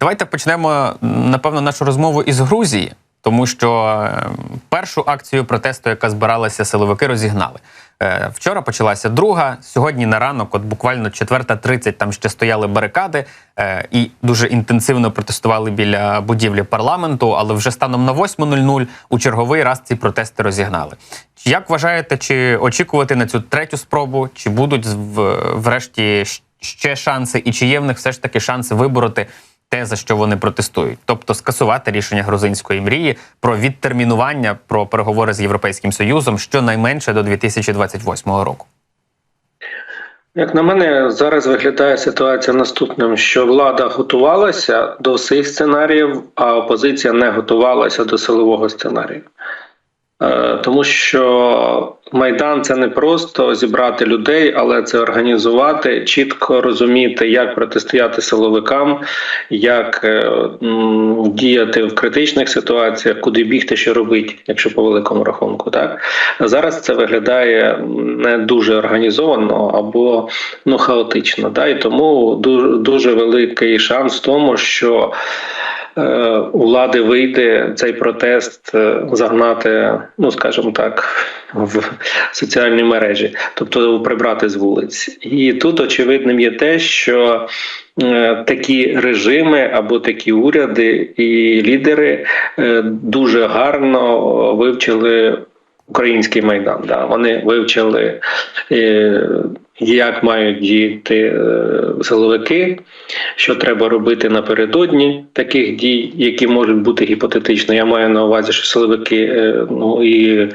Давайте почнемо напевно нашу розмову із Грузії, тому що е, першу акцію протесту, яка збиралася, силовики розігнали. Е, Вчора почалася друга. Сьогодні на ранок, от буквально 4.30, там ще стояли барикади е, і дуже інтенсивно протестували біля будівлі парламенту. Але вже станом на 8.00 у черговий раз ці протести розігнали. Як вважаєте, чи очікувати на цю третю спробу, чи будуть врешті ще шанси, і чи є в них все ж таки шанси вибороти те, за що вони протестують, тобто скасувати рішення грузинської мрії про відтермінування про переговори з європейським союзом щонайменше до 2028 року. Як на мене, зараз виглядає ситуація наступним: що влада готувалася до всіх сценаріїв, а опозиція не готувалася до силового сценарію. Е, Тому що майдан це не просто зібрати людей, але це організувати, чітко розуміти, як протистояти силовикам, як е, діяти в критичних ситуаціях, куди бігти, що робити, якщо по великому рахунку. Так зараз це виглядає не дуже організовано або ну хаотично. Да? І тому дуже, дуже великий шанс в тому, що влади вийде цей протест е, загнати, ну скажімо так, в соціальні мережі, тобто прибрати з вулиць. І тут очевидним є те, що е, такі режими або такі уряди і лідери е, дуже гарно вивчили. Український майдан, да вони вивчили, е, як мають діяти е, силовики, що треба робити напередодні таких дій, які можуть бути гіпотетично. Я маю на увазі, що силовики е, ну і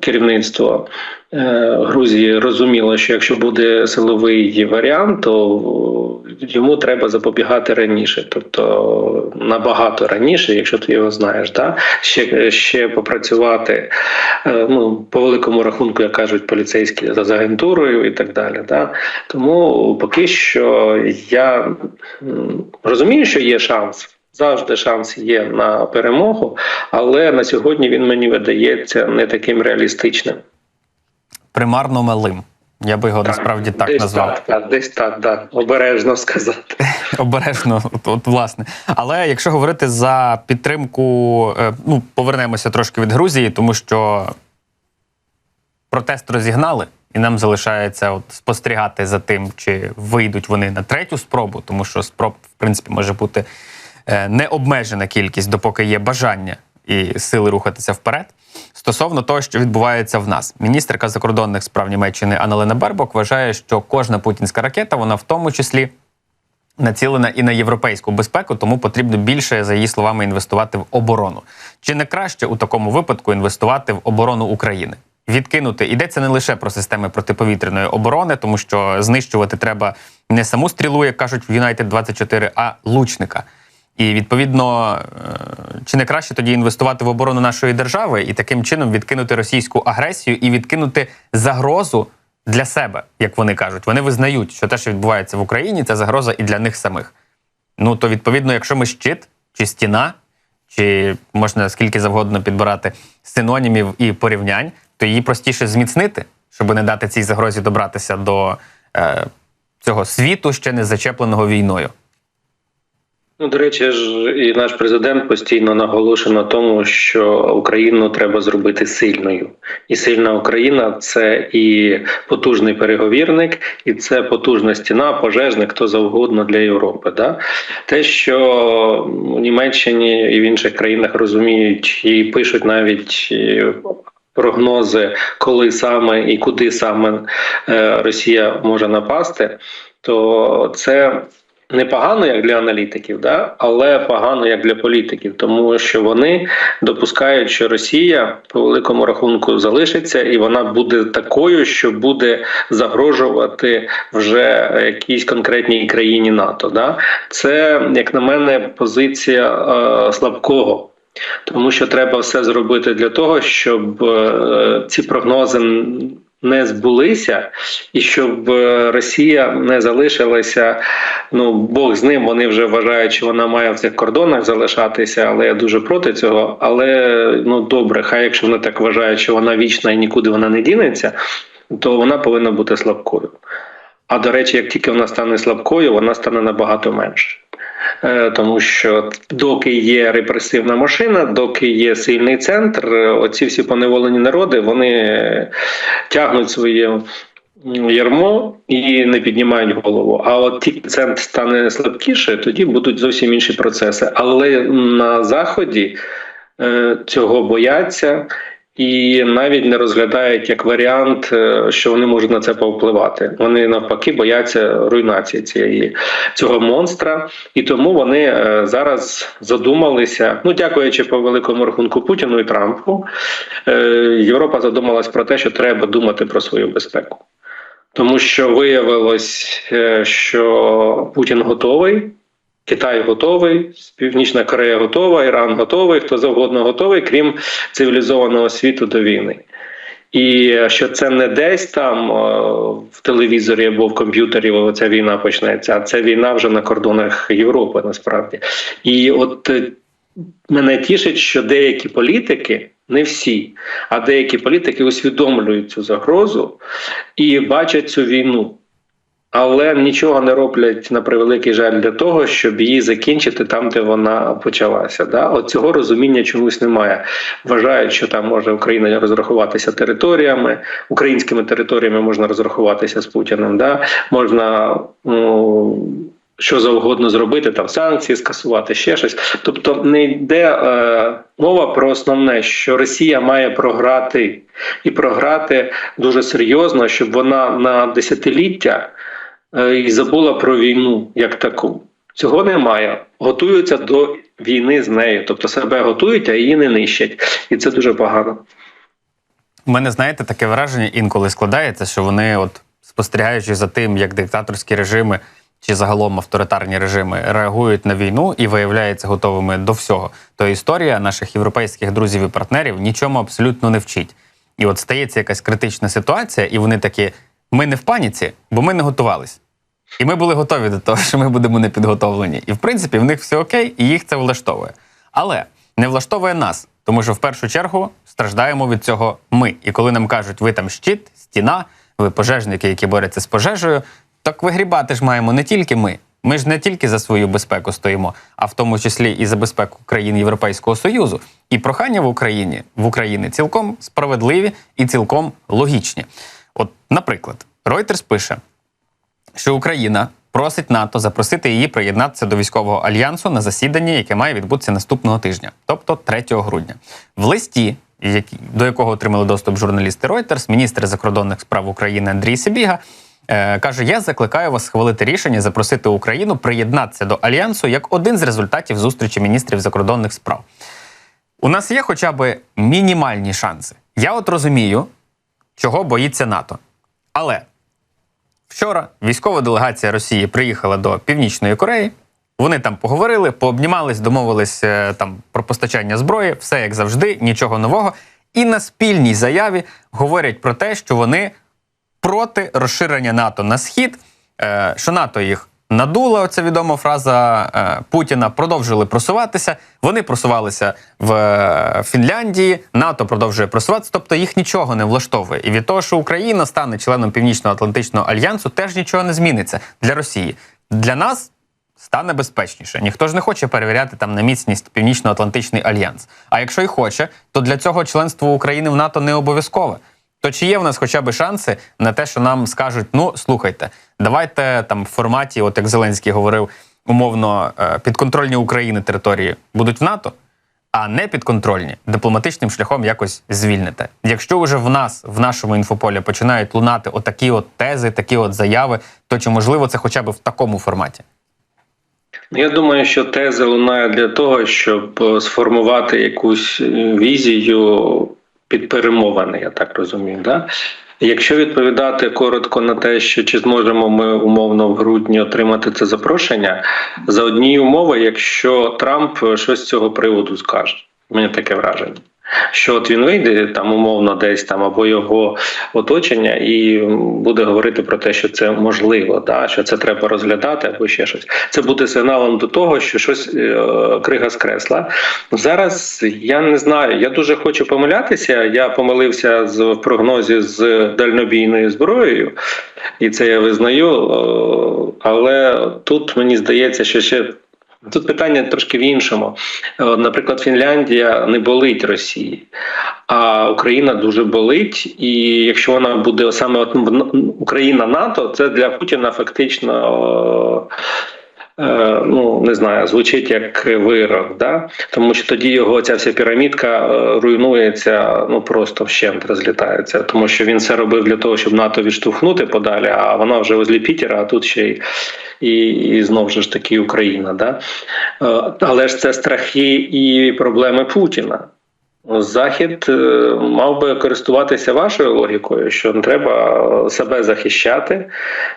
керівництво Грузії розуміло, що якщо буде силовий варіант, то йому треба запобігати раніше, тобто набагато раніше, якщо ти його знаєш, да? ще, ще попрацювати е, ну, по великому рахунку, як кажуть поліцейські за агентурою і так далі. Да? Тому поки що я розумію, що є шанс. Завжди шанс є на перемогу, але на сьогодні він мені видається не таким реалістичним. Примарно малим. Я би його насправді так десь назвав. Так, так, десь так, да. обережно сказати. Обережно, от, от власне. Але якщо говорити за підтримку, е, ну повернемося трошки від Грузії, тому що протест розігнали, і нам залишається от спостерігати за тим, чи вийдуть вони на третю спробу, тому що спроб, в принципі, може бути е, необмежена кількість, допоки є бажання і сили рухатися вперед. Стосовно того, що відбувається в нас, міністерка закордонних справ Німеччини Аналена Бербок вважає, що кожна путінська ракета, вона в тому числі націлена і на європейську безпеку, тому потрібно більше, за її словами, інвестувати в оборону. Чи не краще у такому випадку інвестувати в оборону України? Відкинути йдеться не лише про системи протиповітряної оборони, тому що знищувати треба не саму стрілу, як кажуть в United 24, а лучника. І відповідно, е, чи не краще тоді інвестувати в оборону нашої держави і таким чином відкинути російську агресію і відкинути загрозу для себе, як вони кажуть. Вони визнають, що те, що відбувається в Україні, це загроза і для них самих. Ну то відповідно, якщо ми щит чи стіна, чи можна скільки завгодно підбирати синонімів і порівнянь, то її простіше зміцнити, щоб не дати цій загрозі добратися до е, цього світу, ще не зачепленого війною. Ну, до речі, ж і наш президент постійно наголошує на тому, що Україну треба зробити сильною, і сильна Україна це і потужний переговірник, і це потужна стіна, пожежник, хто завгодно для Європи. Да? Те, що в Німеччині і в інших країнах розуміють і пишуть навіть. Прогнози, коли саме і куди саме е, Росія може напасти, то це непогано як для аналітиків, да? але погано як для політиків, тому що вони допускають, що Росія по великому рахунку залишиться, і вона буде такою, що буде загрожувати вже якійсь конкретній країні НАТО. Да? Це, як на мене, позиція е, слабкого. Тому що треба все зробити для того, щоб е, ці прогнози не збулися, і щоб е, Росія не залишилася. Ну Бог з ним. Вони вже вважають, що вона має в цих кордонах залишатися, але я дуже проти цього. Але ну добре, хай якщо вони так вважають, що вона вічна і нікуди вона не дінеться, то вона повинна бути слабкою. А до речі, як тільки вона стане слабкою, вона стане набагато менше. Е, Тому що доки є репресивна машина, доки є сильний центр, е, оці всі поневолені народи вони тягнуть своє ярмо і не піднімають голову. А от тільки центр стане слабкіше, тоді будуть зовсім інші процеси. Але на заході е, цього бояться. І навіть не розглядають як варіант, е, що вони можуть на це повпливати. Вони навпаки бояться руйнації цієї цього монстра, і тому вони е, зараз задумалися. Ну, дякуючи по великому рахунку Путіну і Трампу, е, Європа задумалась про те, що треба думати про свою безпеку. Тому що виявилось, що Путін готовий, Китай готовий, Північна Корея готова, Іран готовий, хто завгодно готовий, крім цивілізованого світу до війни. І що це не десь там е, в телевізорі або в комп'ютері ця війна почнеться, а це війна вже на кордонах Європи насправді. І от е, мене тішить, що деякі політики, не всі, а деякі політики усвідомлюють цю загрозу і бачать цю війну. Але нічого не роблять на превеликий жаль для того, щоб її закінчити там, де вона почалася. Да? От цього розуміння чомусь немає. Вважають, що там може Україна розрахуватися територіями, українськими територіями можна розрахуватися з Путіним. Да? Можна ну, що завгодно зробити, там санкції скасувати, ще щось. Тобто не йде е, мова про основне, що Росія має програти і програти дуже серйозно, щоб вона на десятиліття і забула про війну як таку. Цього немає. Готуються до війни з нею, тобто себе готують, а її не нищать, і це дуже погано. У мене, знаєте, таке враження інколи складається, що вони, от спостерігаючи за тим, як диктаторські режими чи загалом авторитарні режими реагують на війну і виявляються готовими до всього, то історія наших європейських друзів і партнерів нічому абсолютно не вчить. І от стається якась критична ситуація, і вони такі: ми не в паніці, бо ми не готувались. І ми були готові до того, що ми будемо не підготовлені. І в принципі в них все окей, і їх це влаштовує. Але не влаштовує нас, тому що в першу чергу страждаємо від цього ми. І коли нам кажуть, ви там щит, стіна, ви пожежники, які борються з пожежею, так вигрібати ж маємо не тільки ми. Ми ж не тільки за свою безпеку стоїмо, а в тому числі і за безпеку країн Європейського Союзу. І прохання в Україні в Україні цілком справедливі і цілком логічні. От, наприклад, Reuters пише, що Україна просить НАТО запросити її приєднатися до військового альянсу на засідання, яке має відбутися наступного тижня, тобто 3 грудня. В листі, до якого отримали доступ журналісти Reuters, міністр закордонних справ України Андрій Сибіга. е, Каже, я закликаю вас схвалити рішення запросити Україну приєднатися до альянсу як один з результатів зустрічі міністрів закордонних справ. У нас є хоча б мінімальні шанси. Я от розумію, чого боїться НАТО. Але Вчора військова делегація Росії приїхала до Північної Кореї. Вони там поговорили, пообнімались, домовились е, там про постачання зброї, все як завжди, нічого нового. І на спільній заяві говорять про те, що вони проти розширення НАТО на схід, е, що НАТО їх надуло. Оця відома фраза е, Путіна. Продовжили просуватися. Вони просувалися в е, Фінляндії. НАТО продовжує просуватися. Тобто їх нічого не влаштовує. І від того, що Україна стане членом Північно-Атлантичного альянсу, теж нічого не зміниться для Росії. Для нас. Стане безпечніше. Ніхто ж не хоче перевіряти там на міцність Північно-Атлантичний альянс. А якщо й хоче, то для цього членство України в НАТО не обов'язкове. То чи є в нас хоча б шанси на те, що нам скажуть: ну слухайте, давайте там в форматі, от як Зеленський говорив, умовно е, підконтрольні України території будуть в НАТО, а не підконтрольні дипломатичним шляхом якось звільните. Якщо вже в нас, в нашому інфополі, починають лунати отакі от тези, такі от заяви, то чи можливо це хоча б в такому форматі? Я думаю, що теза лунає для того, щоб е, сформувати якусь е, візію під перемовини, я так розумію. Да? Якщо відповідати коротко на те, що чи зможемо ми умовно в грудні отримати це запрошення, за однієї умови, якщо Трамп щось з цього приводу скаже, мені таке враження. Що от він вийде там умовно десь там або його оточення, і буде говорити про те, що це можливо, да що це треба розглядати, або ще щось. Це буде сигналом до того, що щось е, крига скресла. Зараз я не знаю. Я дуже хочу помилятися. Я помилився з в прогнозі з дальнобійною зброєю, і це я визнаю. е, Але тут мені здається, що ще Тут питання трошки в іншому. Е, Наприклад, Фінляндія не болить Росії, а Україна дуже болить. І якщо вона буде саме Україна НАТО, це для Путіна фактично. е, Ну, не знаю, звучить як вирок, да? тому що тоді його ця вся пірамідка е, руйнується, ну просто вщент розлітається, тому що він це робив для того, щоб НАТО відштовхнути подалі, а вона вже возле Пітера, а тут ще й і, і знову ж таки Україна. Да? Е, Але ж це страхи і проблеми Путіна. Захід е, мав би користуватися вашою логікою, що треба себе захищати,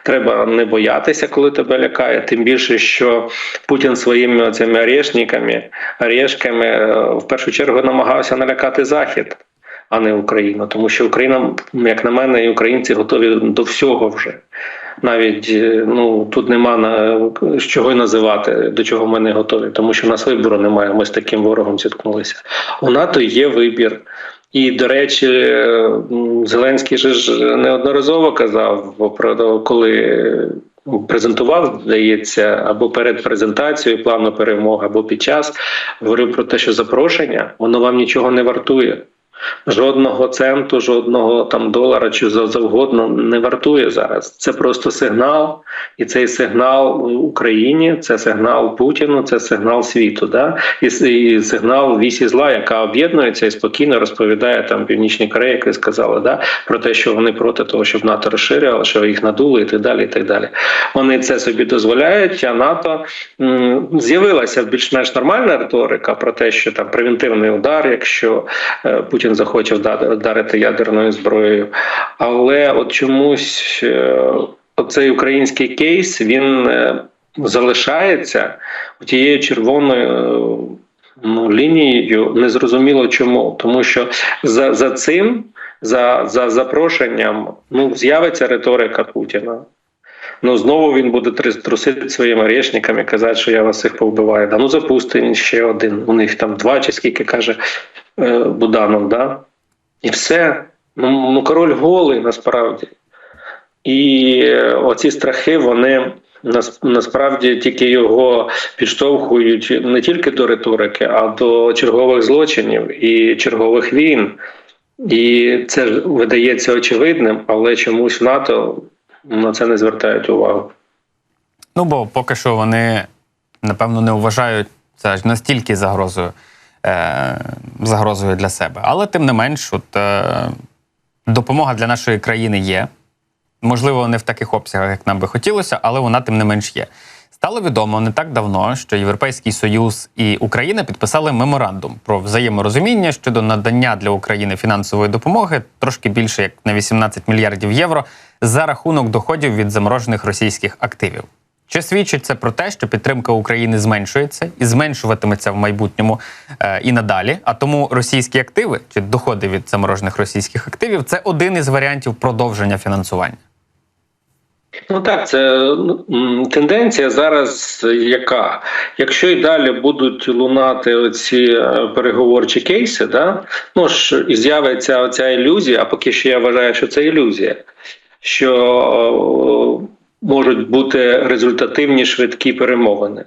треба не боятися, коли тебе лякає. Тим більше, що Путін своїми цими орешниками, орешками е, в першу чергу намагався налякати Захід, а не Україну. Тому що Україна, як на мене, і українці готові до всього вже навіть е, ну тут нема на з чого й називати, до чого ми не готові, тому що в нас вибору немає. Ми з таким ворогом зіткнулися. У НАТО є вибір. І, до речі, Зеленський ж неодноразово казав про коли презентував, здається, або перед презентацією плану перемоги, або під час говорив про те, що запрошення воно вам нічого не вартує. Жодного центу, жодного там долара чи за- завгодно не вартує зараз. Це просто сигнал, і цей сигнал Україні, це сигнал Путіну, це сигнал світу. Да? І, і сигнал вісі зла, яка об'єднується і спокійно розповідає там Північній Кореї, як ви сказали, да? про те, що вони проти того, щоб НАТО розширювало, що їх надули, і так далі. І так далі. Вони це собі дозволяють. А НАТО з'явилася більш-менш нормальна риторика про те, що там превентивний удар, якщо е, Путін захоче вда- вдарити ядерною зброєю. Але от чомусь е, оцей український кейс він е, залишається тією червоною. е, Ну, лінією незрозуміло чому, тому що за, за цим, за, за запрошенням, ну з'явиться риторика Путіна. Ну знову він буде трусити своїми орешниками, казати, що я вас всіх повбиваю. Да, ну запусти ще один. У них там два чи скільки каже е, Буданов, да? І все. Ну, ну король голий насправді. І е, оці страхи, вони насправді тільки його підштовхують не тільки до риторики, а до чергових злочинів і чергових війн. І це ж видається очевидним, але чомусь НАТО на це не звертають увагу. Ну, бо поки що вони, напевно, не вважають це аж настільки загрозою, е, загрозою для себе. Але тим не менш, от, е, допомога для нашої країни є. Можливо, не в таких обсягах, як нам би хотілося, але вона тим не менш є. Стало відомо не так давно, що Європейський Союз і Україна підписали меморандум про взаєморозуміння щодо надання для України фінансової допомоги трошки більше як на 18 мільярдів євро за рахунок доходів від заморожених російських активів. Чи свідчить це про те, що підтримка України зменшується і зменшуватиметься в майбутньому е, і надалі? А тому російські активи чи доходи від заморожених російських активів це один із варіантів продовження фінансування. Ну так, це ну, тенденція зараз яка? Якщо і далі будуть лунати оці е, переговорчі кейси, да? ну ж і з'явиться оця ілюзія, а поки що я вважаю, що це ілюзія, що можуть бути результативні швидкі перемовини.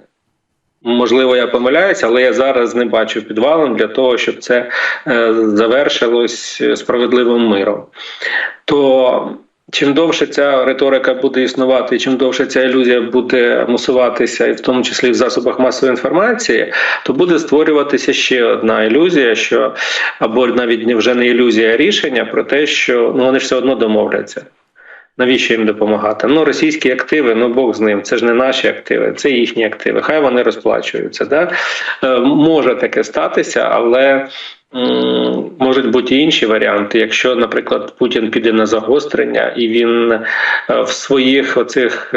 Можливо, я помиляюся, але я зараз не бачу підвалом для того, щоб це е, завершилось справедливим миром. То чим довше ця риторика буде існувати, чим довше ця ілюзія буде мусуватися, і в тому числі в засобах масової інформації, то буде створюватися ще одна ілюзія, що або навіть вже не ілюзія, а рішення про те, що ну вони ж все одно домовляться. Навіщо їм допомагати? Ну, російські активи, ну Бог з ним, це ж не наші активи, це їхні активи. Хай вони розплачуються. Да? Е, може таке статися, але можуть бути інші варіанти. Якщо, наприклад, Путін піде на загострення і він е, в своїх оцих.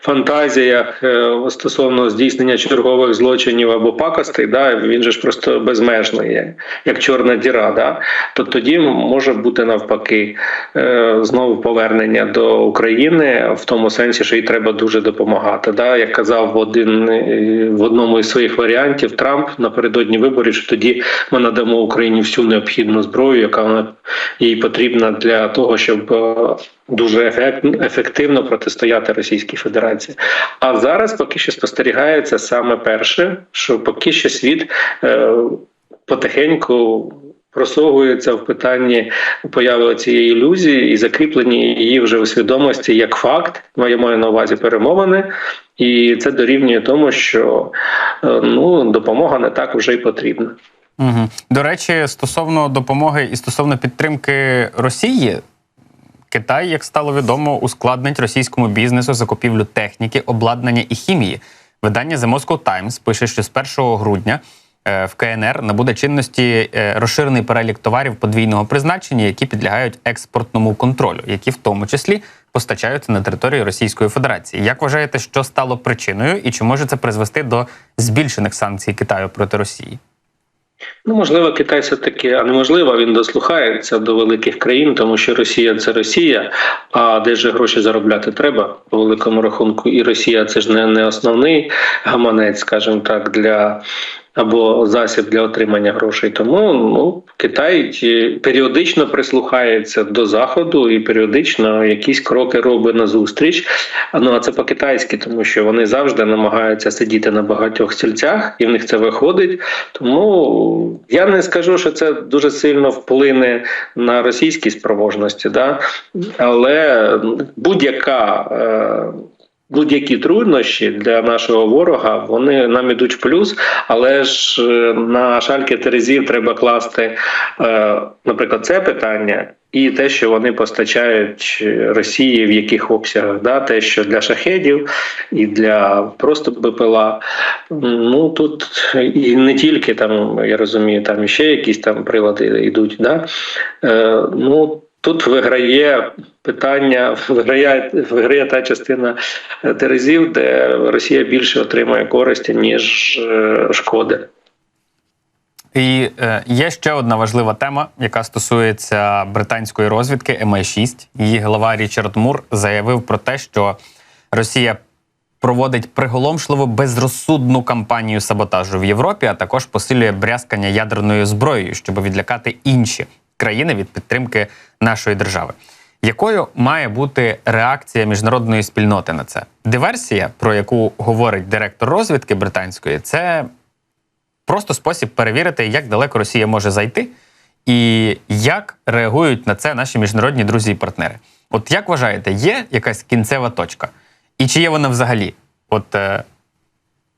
Фантазіях е, стосовно здійснення чергових злочинів або пакостей, да, він же ж просто безмежний, є, як чорна діра. Да, то тоді може бути навпаки е, знову повернення до України в тому сенсі, що їй треба дуже допомагати. Да, як казав один е, в одному із своїх варіантів Трамп напередодні виборів, що тоді ми надамо Україні всю необхідну зброю, яка вона їй потрібна для того, щоб дуже ефект- ефективно протистояти Російській Федерації. А зараз поки що спостерігається саме перше, що поки що світ е, потихеньку. Просовується в питанні появи цієї ілюзії і закріплення її вже у свідомості як факт. Я маю на увазі перемовини, і це дорівнює тому, що е, ну допомога не так вже й потрібна. Угу. До речі, стосовно допомоги і стосовно підтримки Росії, Китай, як стало відомо, ускладнить російському бізнесу закупівлю техніки, обладнання і хімії. Видання The Moscow Times пише, що з 1 грудня е, в КНР набуде чинності е, розширений перелік товарів подвійного призначення, які підлягають експортному контролю, які в тому числі постачаються на території Російської Федерації. Як вважаєте, що стало причиною, і чи може це призвести до збільшених санкцій Китаю проти Росії? Ну, можливо, Китай все таки, а неможливо, він дослухається до великих країн, тому що Росія це Росія. А де ж гроші заробляти треба по великому рахунку? І Росія це ж не, не основний гаманець, скажімо так, для або засіб для отримання грошей. Тому ну Китай періодично прислухається до заходу і періодично якісь кроки робить назустріч. Ну а це по-китайськи, тому що вони завжди намагаються сидіти на багатьох стільцях, і в них це виходить. Тому я не скажу, що це дуже сильно вплине на російські спроможності, да? але будь-яка. Е- Будь-які труднощі для нашого ворога вони нам ідуть в плюс, але ж е, на шальки терезів треба класти, е, наприклад, це питання і те, що вони постачають Росії в яких обсягах, да, те, що для шахедів і для просто БПЛА. Ну тут і не тільки там, я розумію, там ще якісь там прилади йдуть. Да? Е, ну тут виграє питання, виграє, виграє та частина е, терезів, де Росія більше отримує користі, ніж е, шкоди. І е, є ще одна важлива тема, яка стосується британської розвідки MI6. Її глава Річард Мур заявив про те, що Росія проводить приголомшливу безрозсудну кампанію саботажу в Європі, а також посилює брязкання ядерною зброєю, щоб відлякати інші країни від підтримки нашої держави. Якою має бути реакція міжнародної спільноти на це? Диверсія, про яку говорить директор розвідки британської, це просто спосіб перевірити, як далеко Росія може зайти, і як реагують на це наші міжнародні друзі і партнери. От як вважаєте, є якась кінцева точка? І чи є вона взагалі? От е,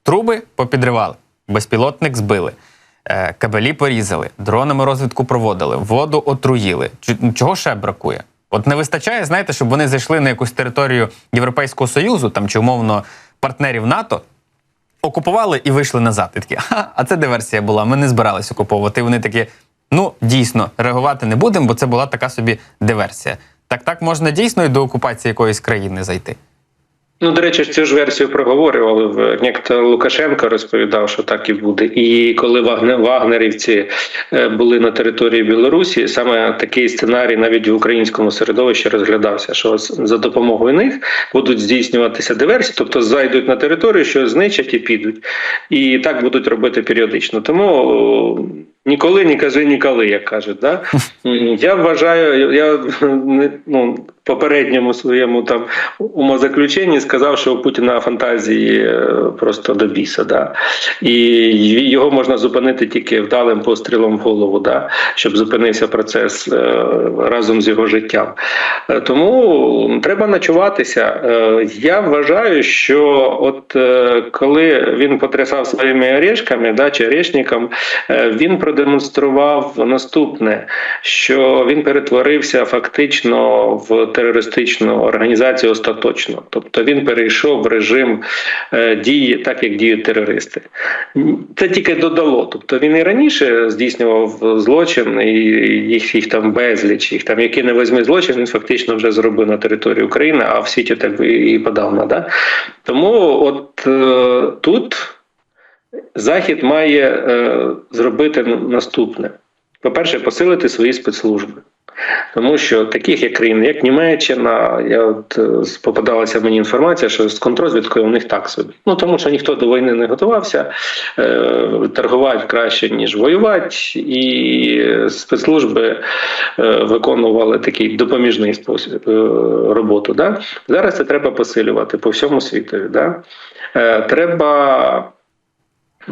труби попідривали, безпілотник збили, кабелі порізали, дронами розвідку проводили, воду отруїли. Чи- Чого ще бракує? От не вистачає, знаєте, щоб вони зайшли на якусь територію Європейського Союзу там чи умовно партнерів НАТО, окупували і вийшли назад. І такі, «Ха, а це диверсія була. Ми не збирались окуповувати. І вони такі, ну дійсно, реагувати не будемо, бо це була така собі диверсія. Так так можна дійсно і до окупації якоїсь країни зайти. Ну, до речі, цю ж версію проговорювали. Некто Лукашенко розповідав, що так і буде. І коли вагнерівці е, були на території Білорусі, саме такий сценарій навіть в українському середовищі розглядався, що за допомогою них будуть здійснюватися диверсії, тобто зайдуть на територію, що знищать і підуть. І так будуть робити періодично. Тому ніколи не кажи ніколи, як кажуть. Да? Я вважаю, я ну, попередньому своєму там умозаключенні сказав, що у Путіна фантазії е, просто до біса. Да? І його можна зупинити тільки вдалим пострілом в голову, да? щоб зупинився процес е, разом з його життям. Е, Тому треба начуватися. Е, Я вважаю, що от коли він потрясав своїми орешками, да, чи орешником, він продемонстрував наступне, що він перетворився фактично в терористичну організацію остаточно. Тобто він перейшов в режим е, дії, так як діють терористи. Це тільки додало. Тобто він і раніше здійснював злочин, і їх, їх там безліч, їх там, який не візьме злочин, він фактично вже зробив на території України, а в світі так і подавно. Да? Тому от е, тут Захід має е, зробити наступне: по-перше, посилити свої спецслужби. Тому що таких як країни, як Німеччина, я от е, попадалася мені інформація, що з контрозвідкою у них так собі. Ну тому що ніхто до війни не готувався, е, торгувати краще ніж воювати, і спецслужби е, виконували такий допоміжний спосіб роботу. Да? Зараз це треба посилювати по всьому світу. Да? Треба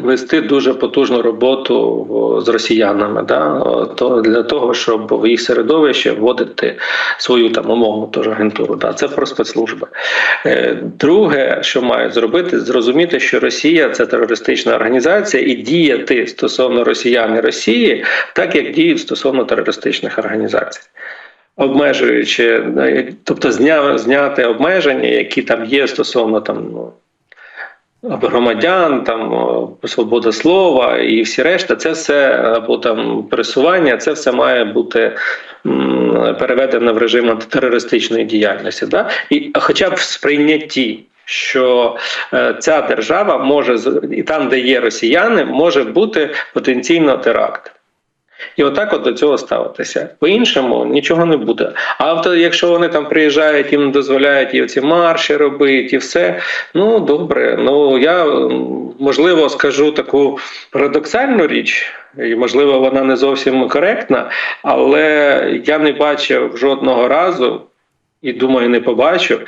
вести дуже потужну роботу з росіянами, да, то для того, щоб в їх середовище вводити свою там умовну теж агентуру. Да, це про спецслужби. Е, Друге, що мають зробити, зрозуміти, що Росія це терористична організація, і діяти стосовно росіян і Росії, так як діють стосовно терористичних організацій. Обмежуючи, е, тобто зня, зняти обмеження, які там є стосовно там ну, громадян, там свобода слова і всі решта, це все або там пересування, це все має бути переведено в режим антитерористичної діяльності. Да? І хоча б в сприйнятті. Що е, ця держава може і там, де є росіяни, може бути потенційно теракт. І отак от до цього ставитися. По-іншому нічого не буде. А от якщо вони там приїжджають, їм дозволяють і ці марші робити, і все. Ну добре. Ну я можливо скажу таку парадоксальну річ, і можливо вона не зовсім коректна, але я не бачив жодного разу, і думаю, не побачу.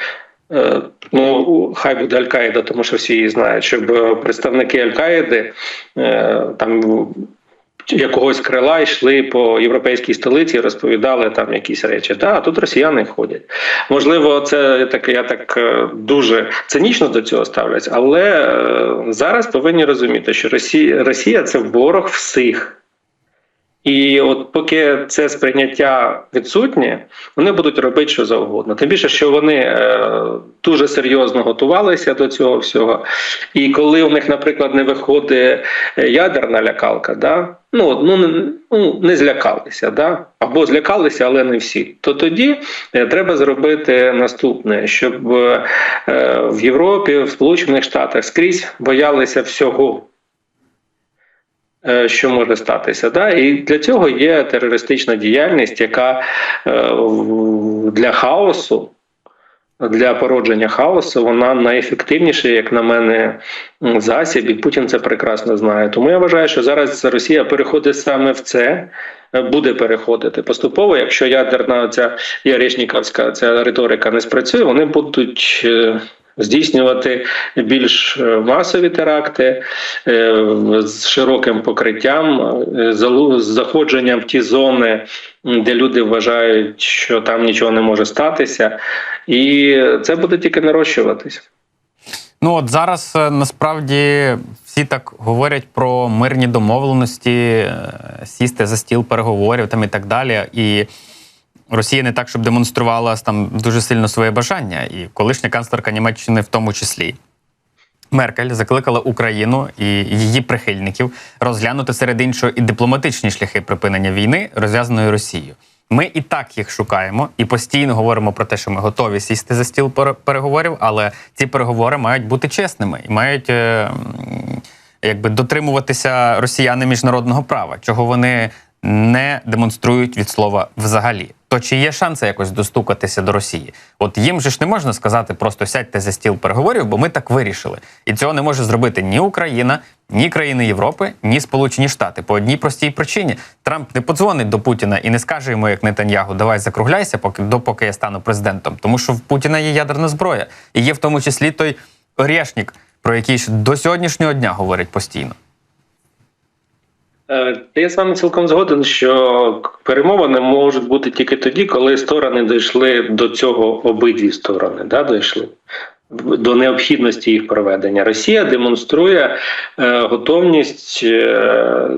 е, Ну, хай буде Аль-Каїда, тому що всі її знають, щоб представники Аль-Каїди е, там якогось крила йшли по європейській столиці розповідали там якісь речі. Та тут росіяни ходять. Можливо, це так я так е, дуже цинічно до цього ставлюсь, але е, зараз повинні розуміти, що Росія, Росія це ворог всіх. І от поки це сприйняття відсутнє, вони будуть робити що завгодно. Тим більше, що вони е, дуже серйозно готувалися до цього всього. І коли у них, наприклад, не виходить е, ядерна лякалка, да? ну, ну, не- ну не злякалися, да? або злякалися, але не всі. То тоді е, треба зробити наступне, щоб е, в Європі, в Сполучених Штатах скрізь боялися всього що може статися. Да? І для цього є терористична діяльність, яка е, для хаосу. Для породження хаосу вона найефективніший, як на мене, засіб, і Путін це прекрасно знає. Тому я вважаю, що зараз Росія переходить саме в це, е, буде переходити поступово. Якщо ядерна ця Яришніковська ця риторика не спрацює, вони будуть е, здійснювати більш е, масові теракти е, з широким покриттям, е, з заходженням в ті зони, де люди вважають, що там нічого не може статися, і це буде тільки нарощуватись. Ну от зараз насправді всі так говорять про мирні домовленості, сісти за стіл переговорів там і так далі. І Росія не так, щоб демонструвала там дуже сильно своє бажання, і колишня канцлерка Німеччини в тому числі. Меркель закликала Україну і її прихильників розглянути серед іншого і дипломатичні шляхи припинення війни, розв'язаної Росією. Ми і так їх шукаємо і постійно говоримо про те, що ми готові сісти за стіл пере- переговорів, але ці переговори мають бути чесними і мають е, якби дотримуватися росіяни міжнародного права, чого вони не демонструють від слова взагалі. То чи є шанси якось достукатися до Росії? От їм же ж не можна сказати просто сядьте за стіл переговорів, бо ми так вирішили. І цього не може зробити ні Україна, ні країни Європи, ні Сполучені Штати. По одній простій причині Трамп не подзвонить до Путіна і не скаже йому, як Нетаньягу, давай закругляйся, поки допоки я стану президентом. Тому що в Путіна є ядерна зброя, і є в тому числі той Орєшнік, про який до сьогоднішнього дня говорять постійно. Е, Я з вами цілком згоден, що перемовини можуть бути тільки тоді, коли сторони дійшли до цього обидві сторони, да, дійшли до необхідності їх проведення. Росія демонструє е, готовність е,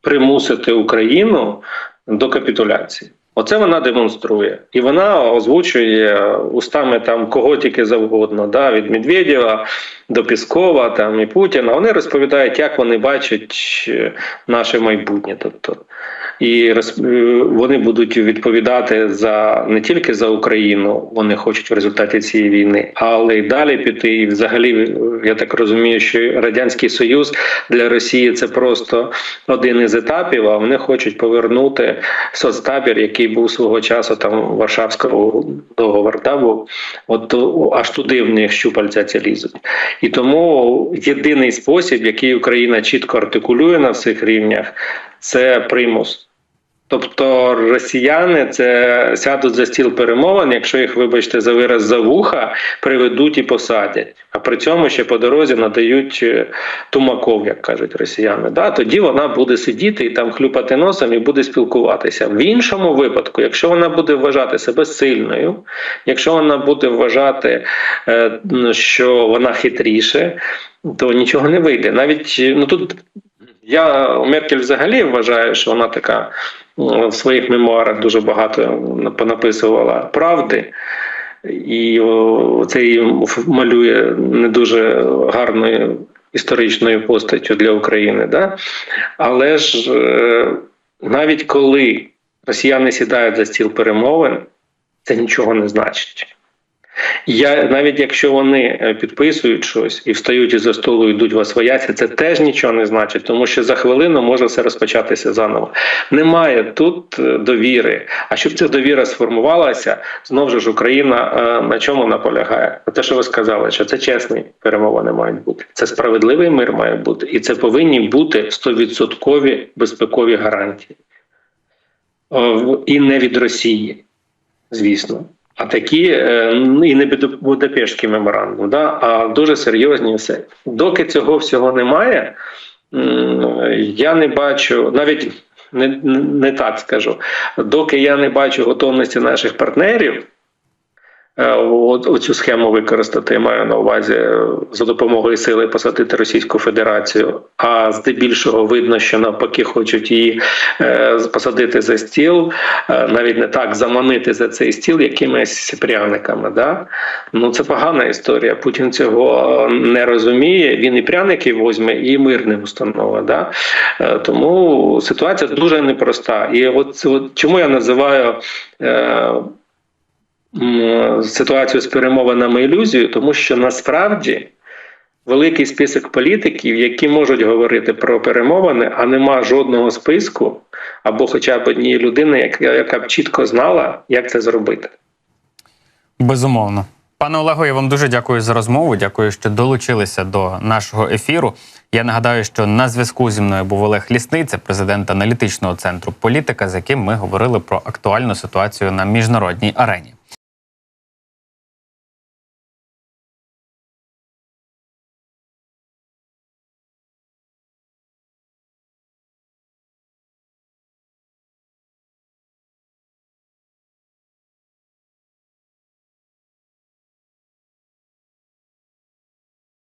примусити Україну до капітуляції. Оце вона демонструє, і вона озвучує устами там кого тільки завгодно, да, від Медведєва до Піскова там і Путіна. Вони розповідають, як вони бачать е, наше майбутнє. Тобто і е, вони будуть відповідати за не тільки за Україну, вони хочуть в результаті цієї війни, але й далі піти. І взагалі, е, я так розумію, що радянський союз для Росії це просто один із етапів. А вони хочуть повернути соцтабір, який був свого часу там Варшавського договору, був от аж туди в них щупальця ці лізуть. І тому єдиний спосіб, який Україна чітко артикулює на всіх рівнях, це примус. Тобто росіяни це сядуть за стіл перемовин, якщо їх, вибачте, за вираз за вуха, приведуть і посадять. А при цьому ще по дорозі надають е, тумаков, як кажуть росіяни. Да? Тоді вона буде сидіти і там хлюпати носом і буде спілкуватися. В іншому випадку, якщо вона буде вважати себе сильною, якщо вона буде вважати, е, що вона хитріше, то нічого не вийде. Навіть ну тут я Меркель взагалі вважаю, що вона така в своїх мемуарах дуже багато понаписувала правди. І це її малює не дуже гарною історичною постаттю для України. Да? Але ж е, навіть коли росіяни сідають за стіл перемовин, це нічого не значить. Я навіть якщо вони е, підписують щось і встають із за столу, йдуть в освоясі, це теж нічого не значить, тому що за хвилину може все розпочатися заново. Немає тут е, довіри. А щоб ця довіра сформувалася, знову ж Україна е, на чому наполягає? На те, що ви сказали, що це чесні перемовини мають бути. Це справедливий мир має бути, і це повинні бути 100% безпекові гарантії. І не від Росії, звісно. А такі е, ну, і не Буд- Будапештський меморандум, да, а дуже серйозні все. Доки цього всього немає, я не бачу, навіть не, не так скажу, доки я не бачу готовності наших партнерів. Е, Оцю схему використати маю на увазі е, за допомогою сили посадити Російську Федерацію. А здебільшого видно, що навпаки хочуть її е, посадити за стіл, навіть не так заманити за цей стіл якимись пряниками. Да? Ну це погана історія. Путін цього не розуміє. Він і пряники возьме, і мир не установить. Да? Тому ситуація дуже непроста. І от, от чому я називаю. Ситуацію з перемовинами ілюзією, тому що насправді великий список політиків, які можуть говорити про перемовини, а нема жодного списку або хоча б однієї людини, яка, яка б чітко знала, як це зробити. Безумовно. Пане Олего, я вам дуже дякую за розмову. Дякую, що долучилися до нашого ефіру. Я нагадаю, що на зв'язку зі мною був Олег Лісниця, президент аналітичного центру політика, з яким ми говорили про актуальну ситуацію на міжнародній арені.